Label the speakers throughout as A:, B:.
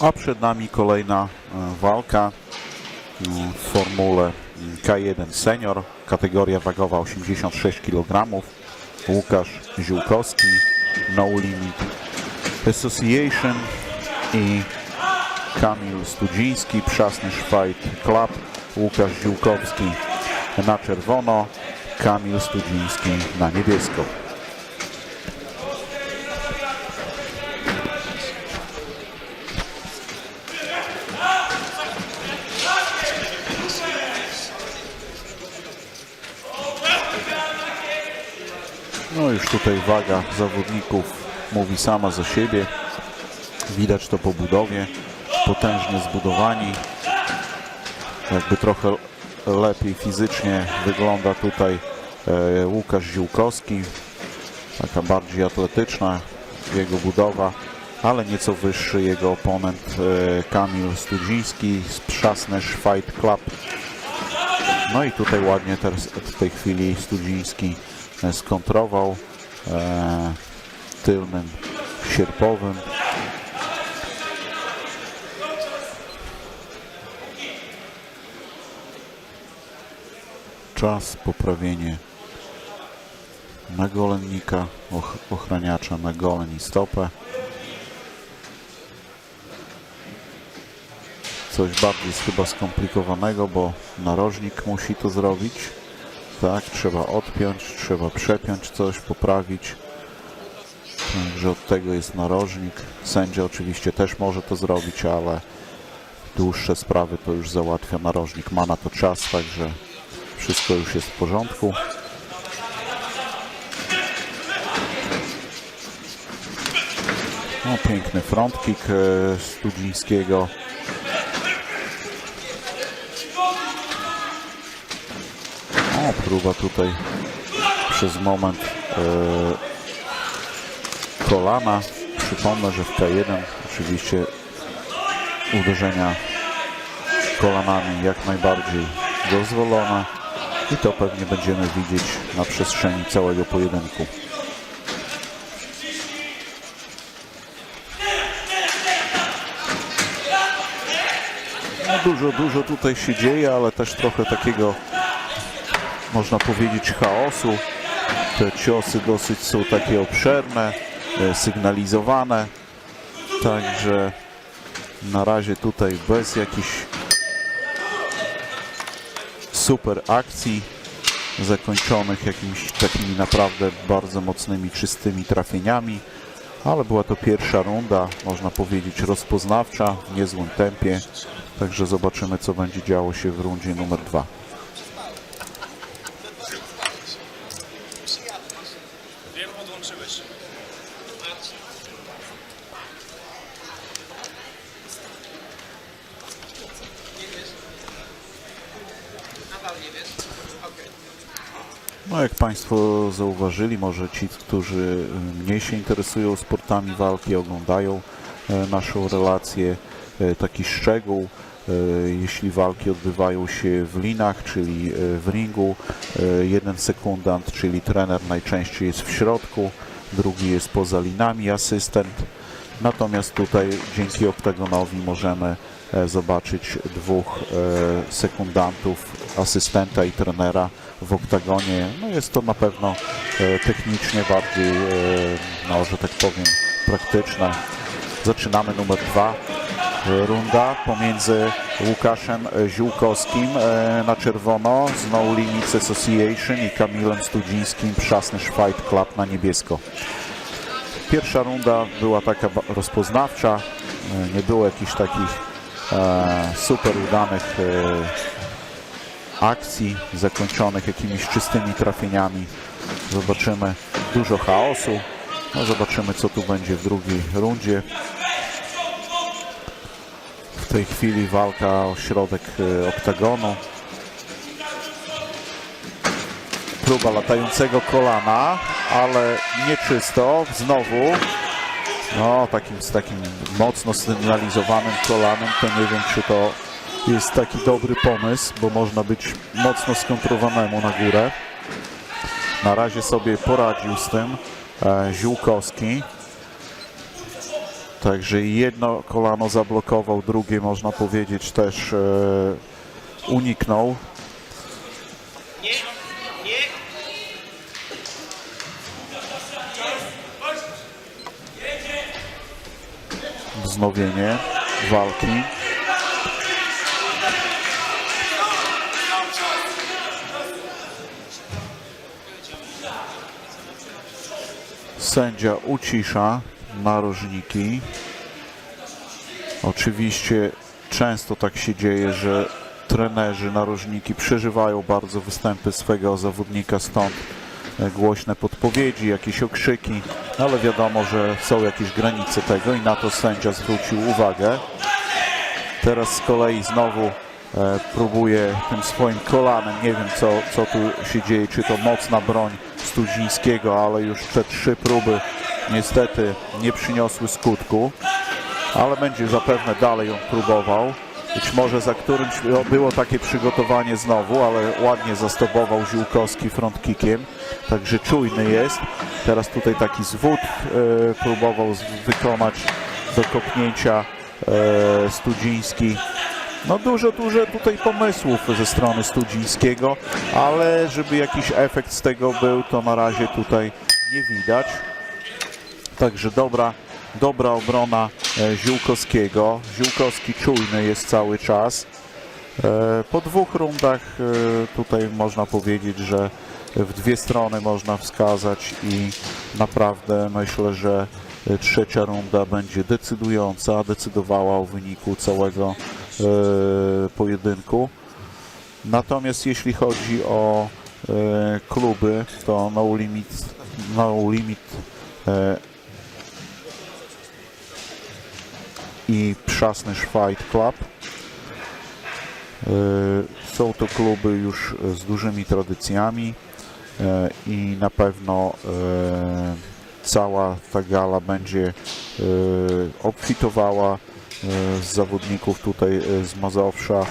A: A przed nami kolejna e, walka mm, w formule mm, K1 Senior, kategoria wagowa 86 kg. Łukasz Ziółkowski, No Limit Association i Kamil Studziński, Przasnysz Fight Club, Łukasz Ziółkowski na czerwono, Kamil Studziński na niebiesko. Już tutaj waga zawodników mówi sama za siebie. Widać to po budowie. Potężnie zbudowani. Jakby trochę lepiej fizycznie wygląda tutaj e, Łukasz Ziółkowski. Taka bardziej atletyczna jego budowa, ale nieco wyższy jego oponent e, Kamil Studziński z Przasnysz Fight Club. No i tutaj ładnie teraz w tej chwili Studziński skontrował e, tylnym sierpowym. Czas, poprawienie nagolennika, och, ochraniacza na goleń i stopę. Coś bardziej chyba skomplikowanego, bo narożnik musi to zrobić. Tak, trzeba odpiąć, trzeba przepiąć coś, poprawić. Także od tego jest narożnik. Sędzia oczywiście też może to zrobić, ale dłuższe sprawy to już załatwia narożnik. Ma na to czas, także wszystko już jest w porządku. No, piękny front kick e, Studzińskiego. Próba tutaj przez moment e, kolana. Przypomnę, że w K1 oczywiście uderzenia kolanami jak najbardziej dozwolone i to pewnie będziemy widzieć na przestrzeni całego pojedynku. No dużo, dużo tutaj się dzieje, ale też trochę takiego można powiedzieć chaosu. Te ciosy dosyć są takie obszerne, e, sygnalizowane. Także na razie tutaj bez jakichś super akcji zakończonych jakimiś takimi naprawdę bardzo mocnymi, czystymi trafieniami. Ale była to pierwsza runda, można powiedzieć rozpoznawcza, w niezłym tempie. Także zobaczymy, co będzie działo się w rundzie numer dwa. No jak Państwo zauważyli, może ci, którzy mniej się interesują sportami walki, oglądają e, naszą relację, e, taki szczegół, jeśli walki odbywają się w linach, czyli w ringu, jeden sekundant, czyli trener najczęściej jest w środku, drugi jest poza linami, asystent. Natomiast tutaj dzięki oktagonowi możemy zobaczyć dwóch e, sekundantów, asystenta i trenera w oktagonie. No jest to na pewno e, technicznie bardziej, e, no, że tak powiem, praktyczne. Zaczynamy numer dwa. E, Runda pomiędzy Łukaszem e, Ziółkowskim e, na czerwono z No Limits Association i Kamilem Studzińskim Przasnysz Fight Club na niebiesko. Pierwsza runda była taka rozpoznawcza, e, nie było jakichś takich e, super udanych e, akcji zakończonych jakimiś czystymi trafieniami. Zobaczymy dużo chaosu. No zobaczymy co tu będzie w drugiej rundzie. W tej chwili walka o środek e, oktagonu. Próba latającego kolana, ale nieczysto. Znowu. No, takim, z takim mocno sygnalizowanym kolanem, to nie wiem, czy to jest taki dobry pomysł, bo można być mocno skontrowanemu na górę. Na razie sobie poradził z tym e, Ziółkowski. Także jedno kolano zablokował, drugie można powiedzieć też e, uniknął. Wznowienie walki. Sędzia ucisza narożniki. Oczywiście często tak się dzieje, że trenerzy narożniki przeżywają bardzo występy swego zawodnika, stąd głośne podpowiedzi, jakieś okrzyki, no ale wiadomo, że są jakieś granice tego i na to sędzia zwrócił uwagę. Teraz z kolei znowu e, próbuje tym swoim kolanem, nie wiem co, co tu się dzieje, czy to mocna broń Studzińskiego, ale już te trzy próby niestety nie przyniosły skutku, ale będzie zapewne dalej on próbował. Być może za którymś było takie przygotowanie znowu, ale ładnie zastopował Ziółkowski front kickiem, także czujny jest. Teraz tutaj taki zwód e, próbował wykonać do kopnięcia e, Studziński. No dużo, dużo tutaj pomysłów ze strony Studzińskiego, ale żeby jakiś efekt z tego był, to na razie tutaj nie widać. Także dobra, dobra obrona e, Ziółkowskiego. Ziółkowski czujny jest cały czas. E, Po dwóch rundach e, tutaj można powiedzieć, że w dwie strony można wskazać i naprawdę myślę, że trzecia runda będzie decydująca, decydowała o wyniku całego pojedynku. Natomiast jeśli chodzi o kluby, to No Limit, no limit i Przasnysz Fight Club. E, Są to kluby już z dużymi tradycjami e, i na pewno e, cała ta gala będzie obfitowała z zawodników tutaj z Mazowsza.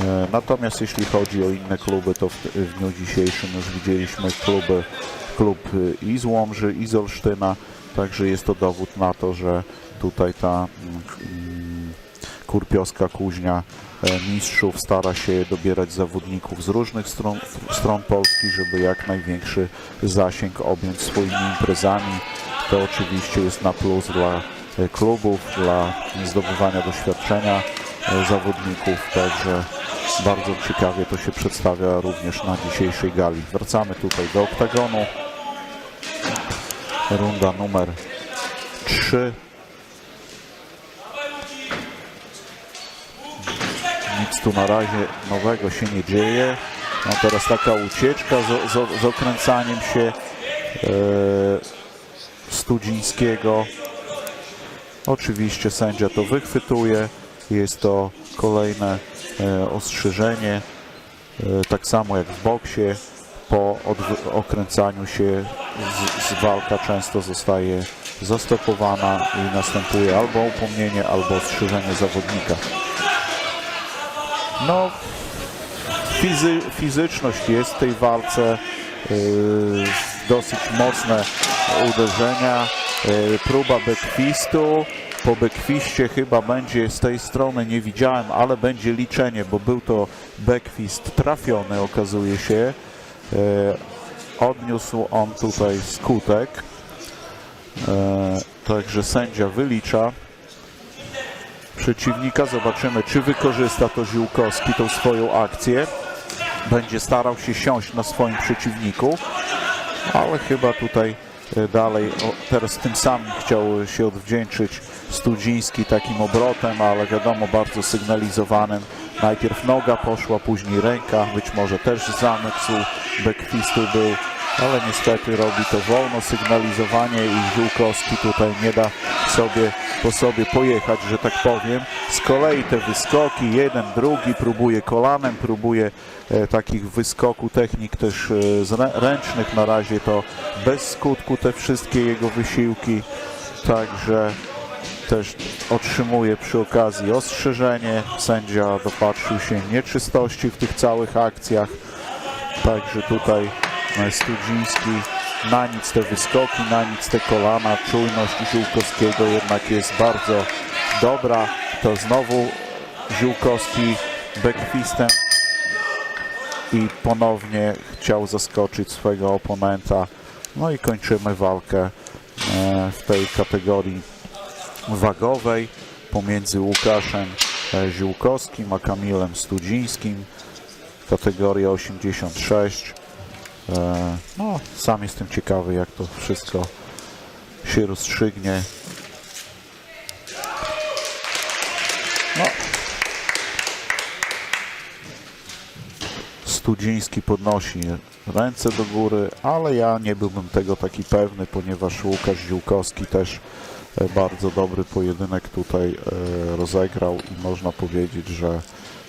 A: E, Natomiast jeśli chodzi o inne kluby, to w, w dniu dzisiejszym już widzieliśmy kluby, klub e, i z Łomży, i z Olsztyna, także jest to dowód na to, że tutaj ta mm, mm, kurpiowska kuźnia e, mistrzów stara się dobierać zawodników z różnych stron, stron Polski, żeby jak największy zasięg objąć swoimi imprezami. To oczywiście jest na plus dla klubów, dla zdobywania doświadczenia zawodników, także bardzo ciekawie to się przedstawia również na dzisiejszej gali. Wracamy tutaj do oktagonu. Runda numer 3. Nic tu na razie nowego się nie dzieje. No teraz taka ucieczka z, z, z okręcaniem się e, Studzińskiego. Oczywiście sędzia to wychwytuje. Jest to kolejne e, ostrzeżenie. E, tak samo jak w boksie. Po okręcaniu się z, z walka często zostaje zastopowana i następuje albo upomnienie, albo ostrzeżenie zawodnika. No, fizy, fizyczność jest w tej walce. Yy, dosyć mocne uderzenia. Yy, próba bekwistu. Po bekwiście chyba będzie z tej strony, nie widziałem, ale będzie liczenie, bo był to bekwist trafiony, okazuje się. Yy, odniósł on tutaj skutek. Yy, także sędzia wylicza przeciwnika. Zobaczymy, czy wykorzysta to Ziółkowski tą swoją akcję. Będzie starał się siąść na swoim przeciwniku, ale chyba tutaj e, dalej, o, teraz tym samym chciał się odwdzięczyć Studziński takim obrotem, ale wiadomo, bardzo sygnalizowanym. Najpierw noga poszła, później ręka, być może też zamysł bekwistu był, ale niestety robi to wolno sygnalizowanie i Ziółkowski tutaj nie da sobie po sobie pojechać, że tak powiem. Z kolei te wyskoki, jeden, drugi, próbuje kolanem, próbuje e, takich wyskoku technik też e, ręcznych. Na razie to bez skutku te wszystkie jego wysiłki. Także też otrzymuje przy okazji ostrzeżenie. Sędzia dopatrzył się nieczystości w tych całych akcjach. Także tutaj Studziński na nic te wyskoki, na nic te kolana. Czujność Ziółkowskiego jednak jest bardzo dobra. To znowu Ziółkowski backfistem i ponownie chciał zaskoczyć swojego oponenta. No i kończymy walkę e, w tej kategorii wagowej pomiędzy Łukaszem e, Ziółkowskim a Kamilem Studzińskim. Kategoria 86. E, No, sam jestem ciekawy, jak to wszystko się rozstrzygnie. No. Studziński podnosi ręce do góry, ale ja nie byłbym tego taki pewny, ponieważ Łukasz Ziółkowski też e, bardzo dobry pojedynek tutaj e, rozegrał i można powiedzieć, że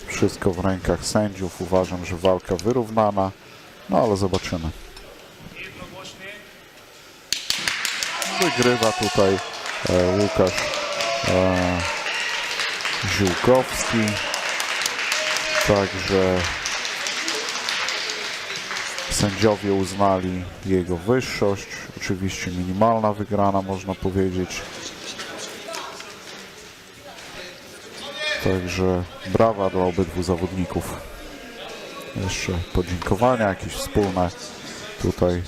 A: wszystko w rękach sędziów. Uważam, że walka wyrównana, no ale zobaczymy. Wygrywa tutaj e, Łukasz e, Ziółkowski. Także sędziowie uznali jego wyższość. Oczywiście minimalna wygrana, można powiedzieć. Także brawa dla obydwu zawodników. Jeszcze podziękowania jakieś wspólne tutaj